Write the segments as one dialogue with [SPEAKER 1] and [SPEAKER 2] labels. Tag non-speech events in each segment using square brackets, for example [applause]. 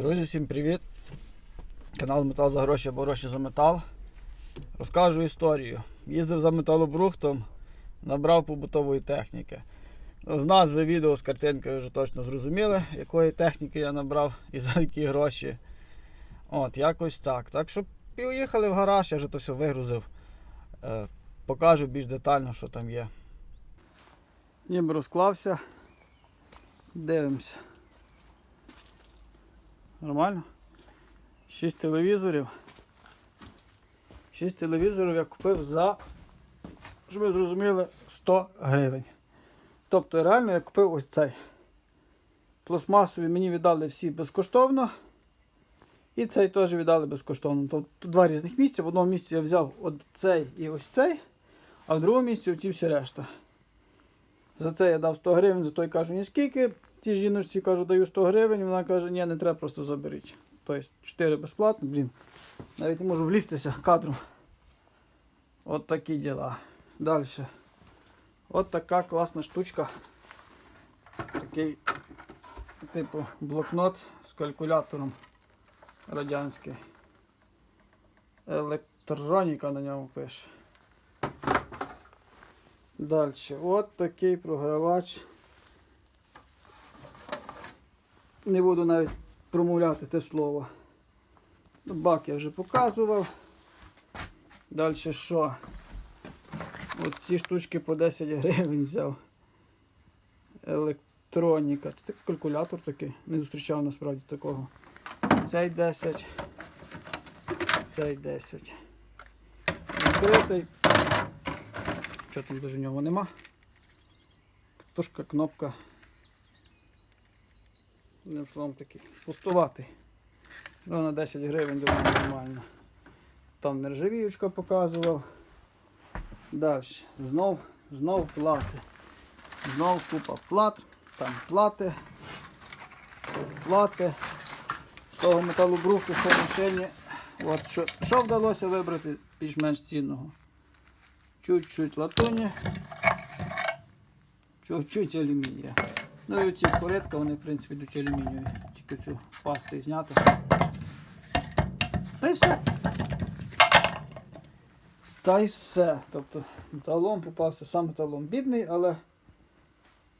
[SPEAKER 1] Друзі, всім привіт! Канал Метал за гроші або гроші за метал. Розкажу історію. Їздив за металобрухтом, набрав побутової техніки. З назви відео з картинки вже точно зрозуміли, якої техніки я набрав і за які гроші. От, якось так. Так що поїхали в гараж, я вже то все вигрузив. Е, покажу більш детально, що там є. Ніби розклався. Дивимося. Нормально? 6 телевізорів. 6 телевізорів я купив за, щоб ви зрозуміли, 100 гривень. Тобто реально я купив ось цей. Пластмасові мені віддали всі безкоштовно. І цей теж віддали безкоштовно. Тобто два різних місця. В одному місці я взяв цей і ось цей, а в другому місці оті всі решта. За це я дав 100 гривень, за той кажу ні скільки. Цій жіночці кажу, даю 100 гривень, вона каже, ні, не треба, просто заберіть. Тобто 4 безплатно, блін. Навіть не можу влізтися кадром. От такі діла. Далі. От така класна штучка. Такий, типу, блокнот з калькулятором радянський. Електроніка на ньому пише. Далі. От такий програвач. Не буду навіть промовляти те слово. Бак я вже показував. Далі що? От ці штучки по 10 гривень взяв. Електроніка. Це такий калькулятор такий. Не зустрічав насправді такого. Цей 10. Цей 10. Відкритий. Що там дуже нього нема? Тушка, кнопка. Одним словом такий. Пустуватий. Ну, на 10 гривень думаю нормально. Там нержавіючка показував. Далі. Знов, знов плати. Знов купа плат. Там плати. Плати. З того металобрухту, що в машині. От що, що вдалося вибрати більш-менш цінного? Чуть-чуть латуні, чуть-чуть алюмінія. Ну і ці коретка, вони в принципі йдуть алюмінієві. Тільки цю пасту зняти. Та й все. Та й все. Тобто металом попався, сам металом бідний, але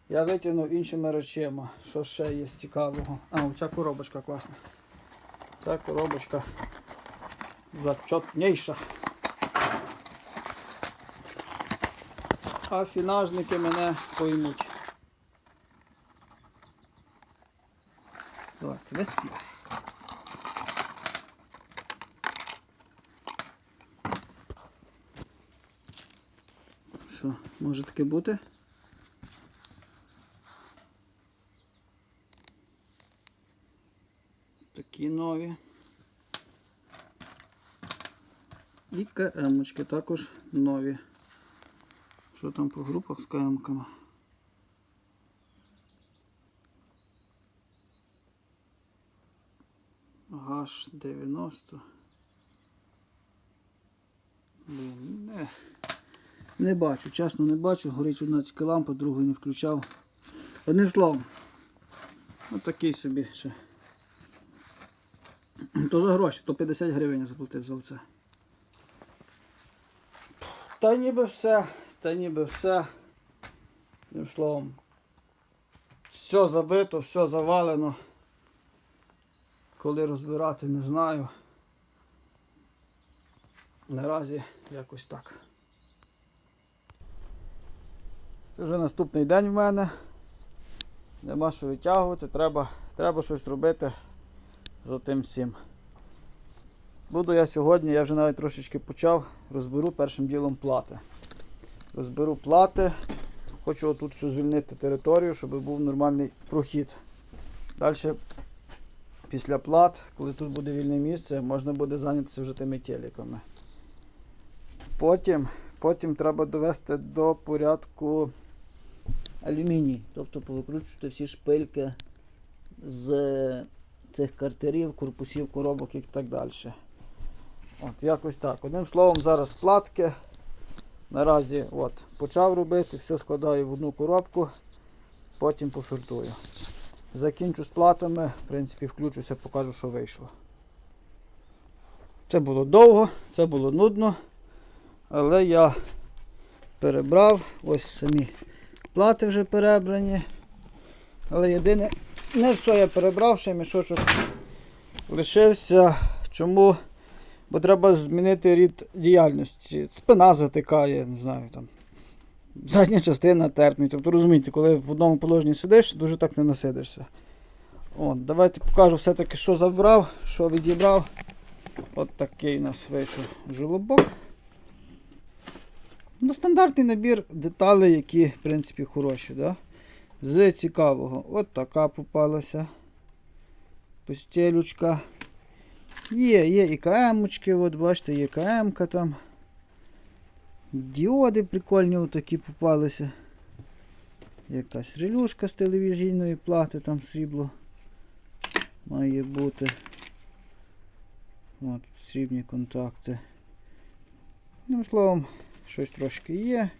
[SPEAKER 1] я витягнув іншими речима. Що ще є цікавого? А, оця коробочка класна. Ця коробочка зачотніша. А фінажники мене поймуть. Виспівай. Що, може таке бути? Такі нові. І КМочки також нові. Що там по групах з КМками? Гаш 90. Блін, не, не бачу, чесно не бачу. Горить одна тільки лампа, другу не включав. Одним словом, ось такий собі ще. То за гроші, то 50 гривень я заплатив за це. Та ніби все, та ніби все. Одним словом. Все забито, все завалено. Коли розбирати, не знаю. Наразі якось так. Це вже наступний день в мене. Нема що витягувати, треба, треба щось робити за тим всім. Буду я сьогодні, я вже навіть трошечки почав, розберу першим ділом плати. Розберу плати. Хочу тут все звільнити територію, щоб був нормальний прохід. Далі, після плат, коли тут буде вільне місце, можна буде зайнятися вже тими телеками. Потім, потім треба довести до порядку алюміній, тобто повикручувати всі шпильки з цих картерів, корпусів, коробок і так далі. От якось так. Одним словом, зараз платки. Наразі от, почав робити, все складаю в одну коробку, потім посортую. Закінчу з платами, в принципі, включуся, покажу, що вийшло. Це було довго, це було нудно, але я перебрав. Ось самі плати вже перебрані. Але єдине, не все я перебрав, ще мішочок лишився. Чому? Бо треба змінити рід діяльності. Спина затикає, не знаю там. Задня частина терпне. Тобто розумієте, коли в одному положенні сидиш, дуже так не насидишся. От, давайте покажу все-таки, що забрав, що відібрав. От такий у нас вийшов жолобок. Ну, стандартний набір деталей, які, в принципі, хороші. Да? З цікавого. От така попалася. Постелючка. Є, є і КМ-очки, от бачите, є КМ-ка там. Діоди прикольні отакі попалися. Якась релюшка з телевізійної плати, там срібло має бути. От, срібні контакти. Ну, словом, щось трошки є.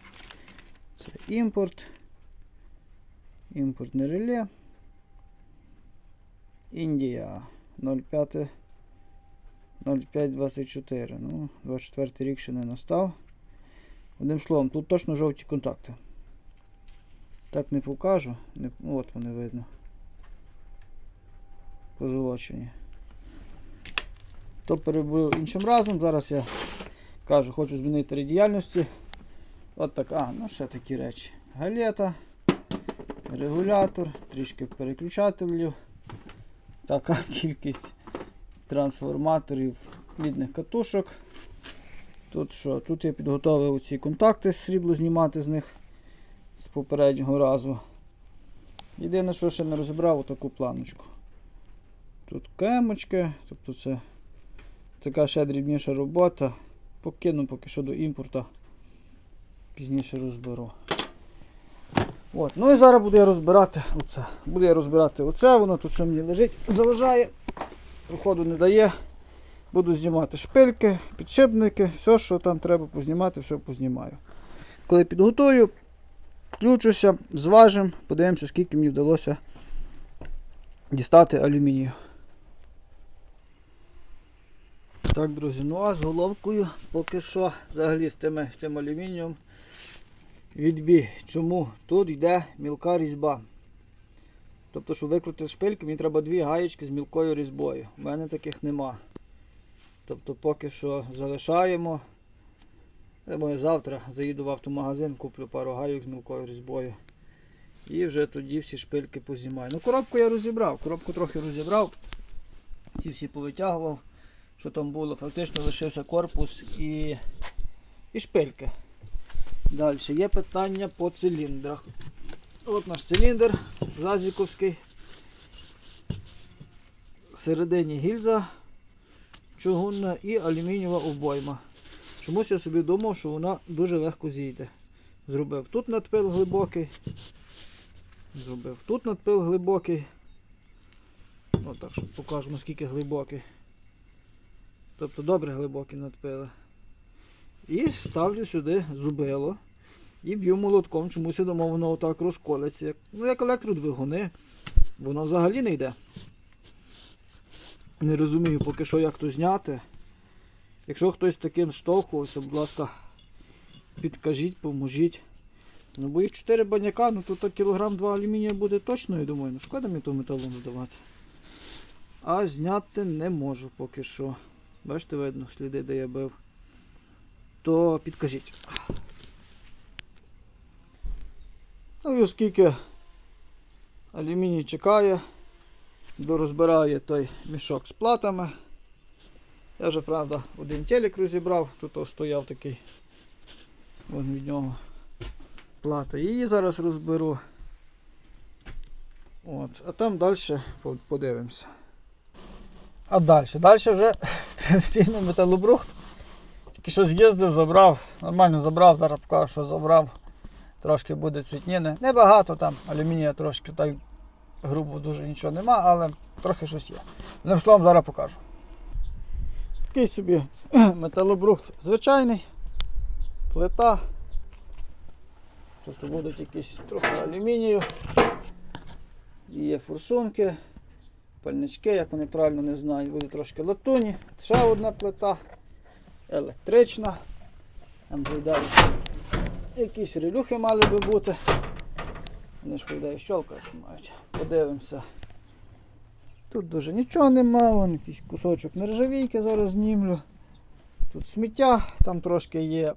[SPEAKER 1] Це імпорт. Імпортне реле. Індія 05 0524. Ну, 24 рік ще не настав. Одним словом, тут точно жовті контакти. Так не покажу. Не, ну, от вони видно. Позолочені. То перебув іншим разом. Зараз я кажу, хочу змінити діяльності. От так, а, ну ще такі речі. Галета, регулятор, трішки переключателів. Така [laughs] кількість трансформаторів відних катушок. Тут що? Тут я підготовив ці контакти срібло знімати з них з попереднього разу. Єдине, що ще не розібрав таку планочку. Тут кемочки, тобто це така ще дрібніша робота. Покину поки що до імпорта. Пізніше розберу. От. Ну і зараз буду я розбирати оце. Буду я розбирати оце, воно тут що мені лежить, заважає, проходу не дає. Буду знімати шпильки, підшипники, все, що там треба познімати, все познімаю. Коли підготую, включуся, зважимо, подивимося, скільки мені вдалося дістати алюмінію. Так, друзі, ну а з головкою поки що взагалі з, тими, з тим алюмінієм відбій. Чому? Тут йде мілка різьба. Тобто, щоб викрутити шпильки, мені треба дві гаєчки з мілкою різьбою. У мене таких нема. Тобто поки що залишаємо. Думаю, завтра заїду в автомагазин, куплю пару гайок з мілкою різьбою. І вже тоді всі шпильки познімаю. Ну, коробку я розібрав, коробку трохи розібрав. Ці всі повитягував, що там було. Фактично лишився корпус і, і шпильки. Далі є питання по циліндрах. От наш циліндр зазіковський. Всередині гільза чугунна і алюмінієва обойма. Чомусь я собі думав, що вона дуже легко зійде. Зробив тут надпил глибокий. Зробив тут надпил глибокий. Ось так, щоб покажу, наскільки глибокий. Тобто добре глибокі надпили. І ставлю сюди зубило. І б'ю молотком, чомусь я думав, воно отак розколеться. Ну, як електродвигуни. Воно взагалі не йде. Не розумію поки що як то зняти. Якщо хтось таким штовхувався, будь ласка, підкажіть, поможіть. Ну бо їх 4 баняка, ну тут кілограм 2 алюмінія буде точно, я думаю, ну шкода мені то металом здавати. А зняти не можу поки що. Бачите, видно сліди, де я бив. То підкажіть. Ну і оскільки алюміній чекає, дорозбирає той мішок з платами. Я вже, правда, один телек розібрав, тут стояв такий вон від нього плата. Її зараз розберу. От, а там далі подивимося. А далі? Далі вже [laughs] традиційний металобрухт. Тільки що з'їздив, забрав, нормально забрав, зараз покажу, що забрав. Трошки буде цвітніни. Небагато там, алюмінія трошки, так грубо дуже нічого нема, але трохи щось є. Одним словом, зараз покажу. Такий собі [clears throat] металобрухт звичайний, плита. Тут будуть якісь трохи алюмінію. Є форсунки, пальнички, як вони правильно не знаю, буде трошки латуні. Ще одна плита, електрична. Там далі якісь релюхи мали би бути. Вони ж виглядає щелкають мають. Подивимося. Тут дуже нічого нема, вон якийсь кусочок нержавійки зараз знімлю. Тут сміття, там трошки є.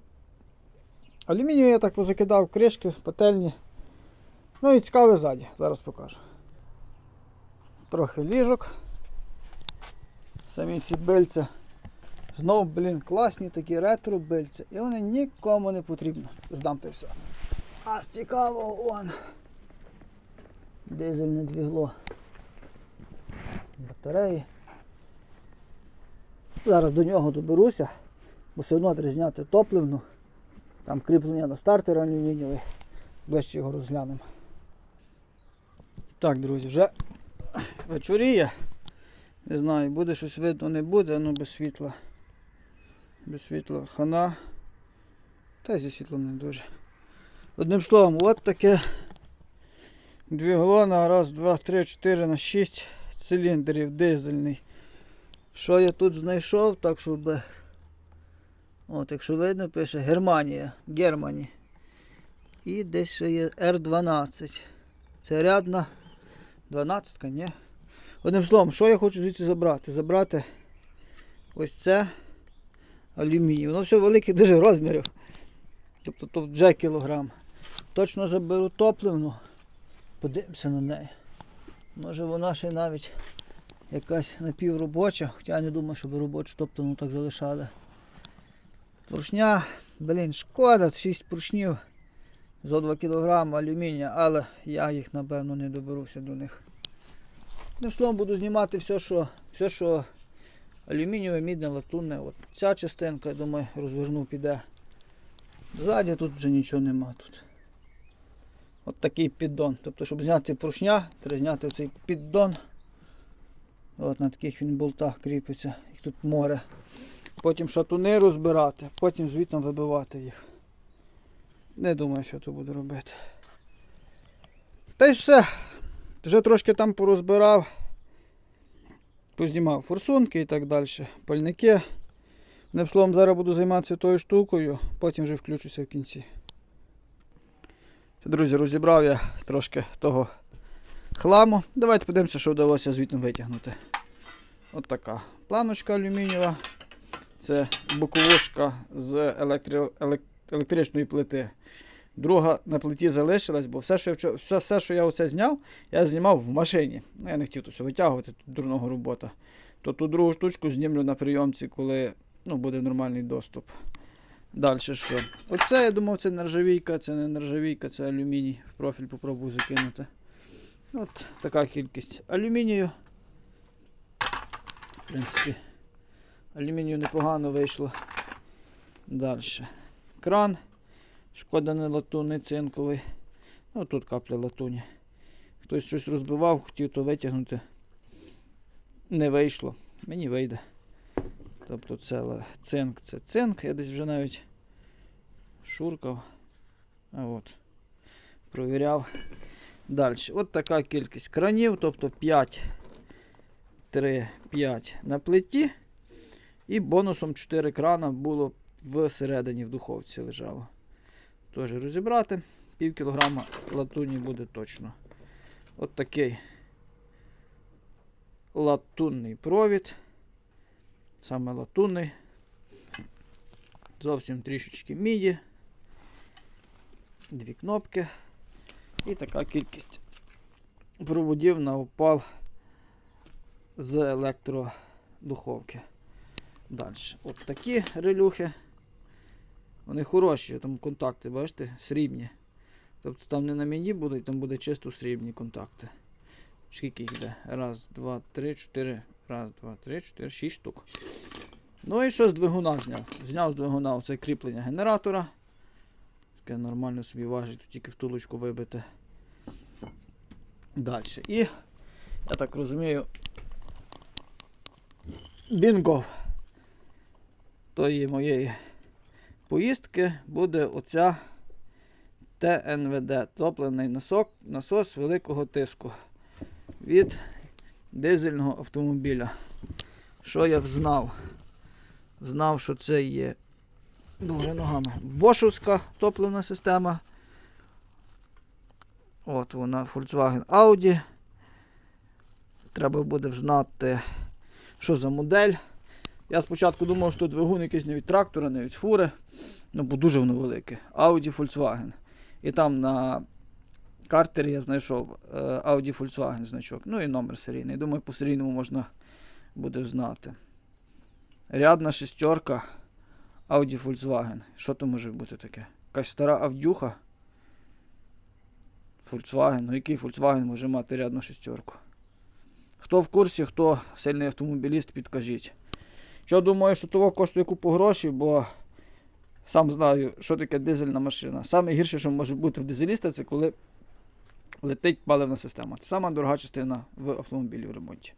[SPEAKER 1] Алюмінію я так позакидав, кришки, пательні. Ну і цікаве ззаді, зараз покажу. Трохи ліжок. Самі ці бильця. Знов, блін, класні такі ретро бильця. І вони нікому не потрібні. Здам те все. А з цікаво, он. Дизельне двігло. Батареї. Зараз до нього доберуся, бо все одно треба зняти топливну. Там кріплення на стартер алюмінієвий. Ближче його розглянемо. Так, друзі, вже вечоріє. Не знаю, буде щось видно, не буде, ну без світла. Без світла хана. Та зі світлом не дуже. Одним словом, от таке дві на раз, два, три, чотири на шість циліндрів дизельний. Що я тут знайшов, так щоб. От, якщо видно, пише Германія, Германі. І десь ще є R12. Це рядна 12, ні? Одним словом, що я хочу звідси забрати? Забрати ось це алюміній. Воно все великих дуже розмірів. Тобто то вже кілограм. Точно заберу топливну. Подивимося на неї. Може вона ще навіть якась напівробоча, хоча я не думаю, щоб робочу топливну так залишали. Поршня, блін, шкода, 6 поршнів за 2 кг алюмінія, але я їх напевно не доберуся до них. Одним словом буду знімати все, що, все, що алюмінієве, мідне, латунне. От ця частинка, я думаю, розверну піде. Ззаді тут вже нічого нема тут. От такий піддон. Тобто, щоб зняти поршня, треба зняти цей піддон. От на таких він болтах кріпиться. Їх тут море. Потім шатуни розбирати, потім звідти вибивати їх. Не думаю, що то буду робити. Та й все. Вже трошки там порозбирав. Познімав форсунки і так далі. Пальники. Одним словом, зараз буду займатися тою штукою, потім вже включуся в кінці. Друзі, розібрав я трошки того хламу. Давайте подивимося, що вдалося звідти витягнути. От така планочка алюмінієва. Це боковушка з електро... елек- електричної плити. Друга на плиті залишилась, бо все, що я, вчо- все, що я оце зняв, я знімав в машині. Ну, я не хотів все витягувати, тут дурного робота. То ту другу штучку знімлю на прийомці, коли ну, буде нормальний доступ. Далі що? Оце, я думав, це нержавійка, це не нержавійка, це алюміній. В профіль попробую закинути. От така кількість алюмінію. В принципі, алюмінію непогано вийшло. Далі. Кран. Шкода не латунний цинковий. Ну тут капля латуні. Хтось щось розбивав, хотів то витягнути. Не вийшло. Мені вийде. Тобто це цинк, це цинк. Я десь вже навіть шуркав. А от. Провіряв. Далі. От така кількість кранів, тобто 5, 3, 5 на плиті. І бонусом 4 крана було всередині в духовці лежало. Теж розібрати. Пів кілограма латуні буде точно. От такий латунний провід. Саме латунний. Зовсім трішечки міді. Дві кнопки. І така кількість проводів на опал з електродуховки. Далі. От такі релюхи. Вони хороші, там контакти, бачите, срібні. Тобто там не на мені будуть, там буде чисто срібні контакти. Скільки їх йде? Раз, два, три, чотири. Раз, два, три, чотири, шість штук. Ну і що з двигуна зняв? Зняв з двигуна оце кріплення генератора. Таке нормально собі важить, тільки втулочку вибити. Далі. І, я так розумію, бінго тої моєї поїздки буде оця ТНВД, топлений насос великого тиску. від дизельного автомобіля. Що я взнав? Знав, що це є дуже ногами. Бошовська топливна система. От вона Volkswagen Audi. Треба буде взнати, що за модель. Я спочатку думав, що двигун якийсь не від трактора, не від фури. Ну, бо дуже воно велике. Audi Volkswagen. І там на картері я знайшов е, Audi Volkswagen значок. Ну і номер серійний. Думаю, по серійному можна буде знати. Рядна шестерка Audi Volkswagen. Що то може бути таке? Якась стара Авдюха. Volkswagen. Ну який Volkswagen може мати рядну шестерку? Хто в курсі, хто сильний автомобіліст, підкажіть. Що думаю, що того коштує купу грошей, бо сам знаю, що таке дизельна машина. Саме гірше, що може бути в дизеліста, це коли летить паливна система. Це сама дорога частина в автомобілі в ремонті.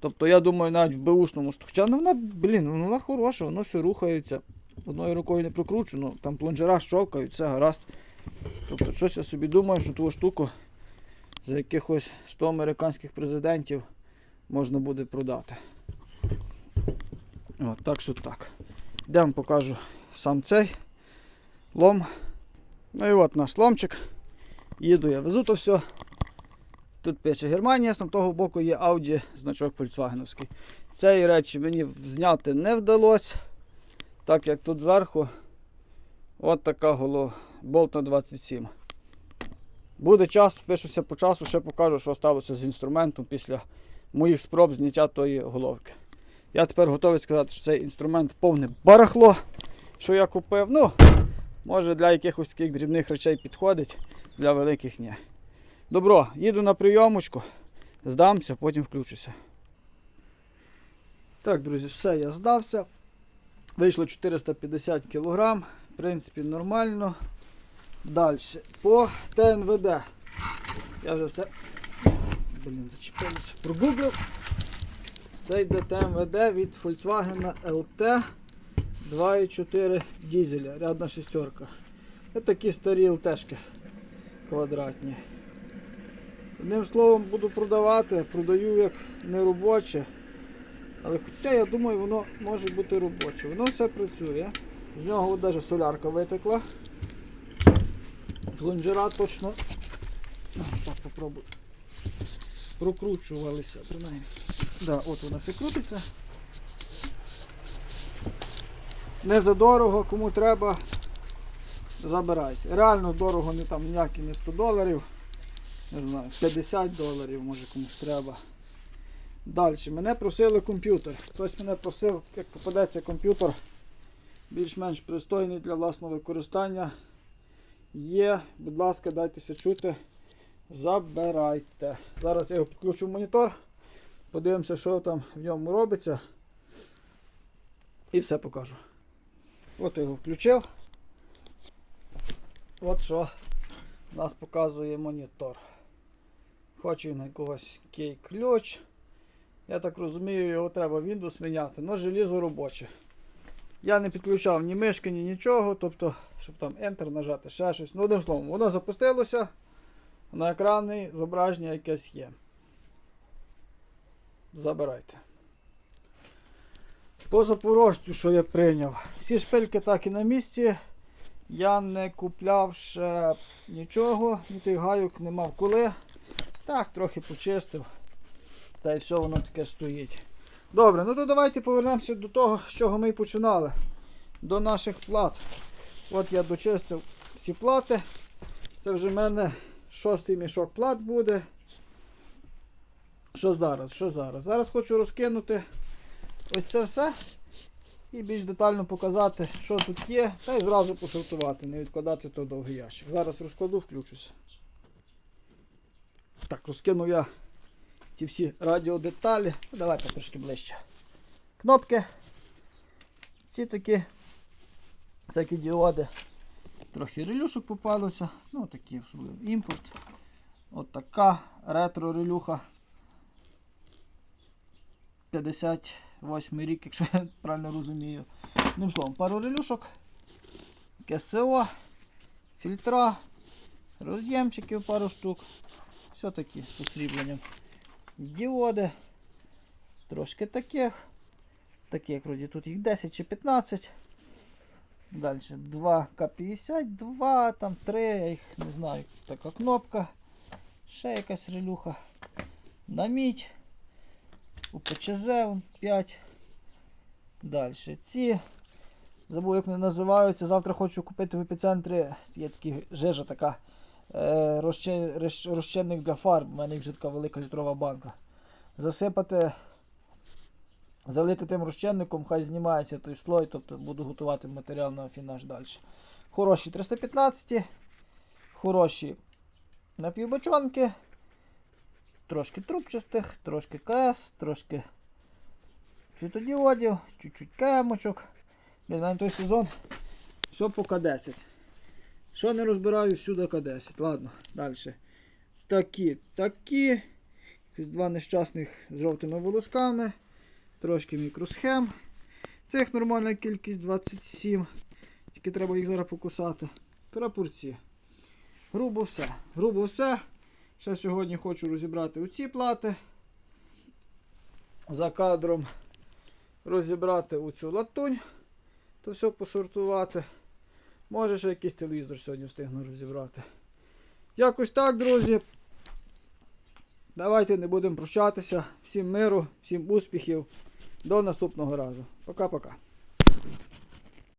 [SPEAKER 1] Тобто, я думаю, навіть в беушному ст- Хоча ну, вона, блін, ну, вона хороша, воно все рухається. Одною рукою не прокручу, ну, там плунжера щолкають, все гаразд. Тобто, щось я собі думаю, що ту штуку за якихось 100 американських президентів можна буде продати. От, так що так. Йдемо покажу сам цей лом. Ну і от наш ломчик. Їду я, везу то все. Тут пише Германія, з того боку є Audi значок Volkswagenівський. Цієї речі мені зняти не вдалося, так як тут зверху от така голова болт на 27. Буде час, впишуся по часу, ще покажу, що сталося з інструментом після моїх спроб зняття тої головки. Я тепер готовий сказати, що цей інструмент повне барахло, що я купив. Ну, може для якихось таких дрібних речей підходить, для великих ні. Добро, їду на прийомочку, здамся, потім включуся. Так, друзі, все, я здався. Вийшло 450 кг. В принципі, нормально. Далі. По ТНВД. Я вже все. Блін, зачепилося. Прогуглив. Це йде ТМВД від Volkswagen LT 2.4 дізеля, рядна шестерка. Це такі старі ЛТшки квадратні. Одним словом буду продавати, продаю як неробоче. Але хоча я думаю, воно може бути робоче. Воно все працює. З нього навіть солярка витекла. Плунжера точно. Так, попробую. Прокручувалися принаймні. Да, от вона все крутиться. Не за дорого, кому треба, забирайте. Реально дорого, не там ніякі не 100 доларів. Не знаю, 50 доларів, може комусь треба. Далі. Мене просили комп'ютер. Хтось мене просив, як попадеться комп'ютер більш-менш пристойний для власного використання. Є, будь ласка, дайтеся чути. Забирайте. Зараз я його підключу в монітор. Подивимося, що там в ньому робиться. І все покажу. От його включив. От що нас показує монітор. Хочу він якогось кей-ключ. Я так розумію, його треба Windows міняти, але желізо робоче. Я не підключав ні мишки, ні нічого, тобто, щоб там Enter нажати, ще щось. Ну, одним словом, воно запустилося. На екрані зображення якесь є. Забирайте. По запорожцю, що я прийняв. Всі шпильки так і на місці. Я не купляв ще нічого, ні тих гайок не мав коли. Так, трохи почистив. Та й все воно таке стоїть. Добре, ну то давайте повернемося до того, з чого ми і починали. До наших плат. От я дочистив всі плати. Це вже в мене шостий мішок плат буде. Що зараз? Що зараз? Зараз хочу розкинути ось це все. І більш детально показати, що тут є, та й зразу посортувати, не відкладати то довгий ящик. Зараз розкладу, включуся. Так, розкинув я ці всі радіодеталі. Ну, давайте трошки ближче. Кнопки. Ці такі всякі діоди. Трохи релюшок попалося. Ну такі особливо імпорт. От така ретро релюха. 50. Восьмий рік, якщо я правильно розумію. Одним словом, пару релюшок, КСО, фільтра, роз'ємчиків пару штук. Все-таки з посрібленням. Діоди. Трошки таких. Таких вроді тут їх 10 чи 15. Далі 2К-52, там 3, я їх не знаю, така кнопка. Ще якась релюха. На мідь. УПЧЗ 5. Далі ці. Забув, як вони називаються. Завтра хочу купити в епіцентрі. Є такі жижа така. Е, розчинник для фарб. У мене вже така велика літрова банка. Засипати, залити тим розчинником, хай знімається той слой, тобто буду готувати матеріал на афінаж далі. Хороші 315, хороші напівбочонки, трошки трубчастих, трошки КС, трошки світодіодів, чуть-чуть кемочок. На той сезон все по К10. Що не розбираю, всюди К10. Ладно, далі. Такі, такі. Два нещасних з жовтими волосками. Трошки мікросхем. Цих нормальна кількість 27. Тільки треба їх зараз покусати. Прапорці. Грубо все. Грубо все. Ще сьогодні хочу розібрати оці плати. За кадром розібрати оцю латунь. То все посортувати. Може ще якийсь телевізор сьогодні встигну розібрати. Якось так, друзі. Давайте не будемо прощатися. Всім миру, всім успіхів. До наступного разу. Пока-пока.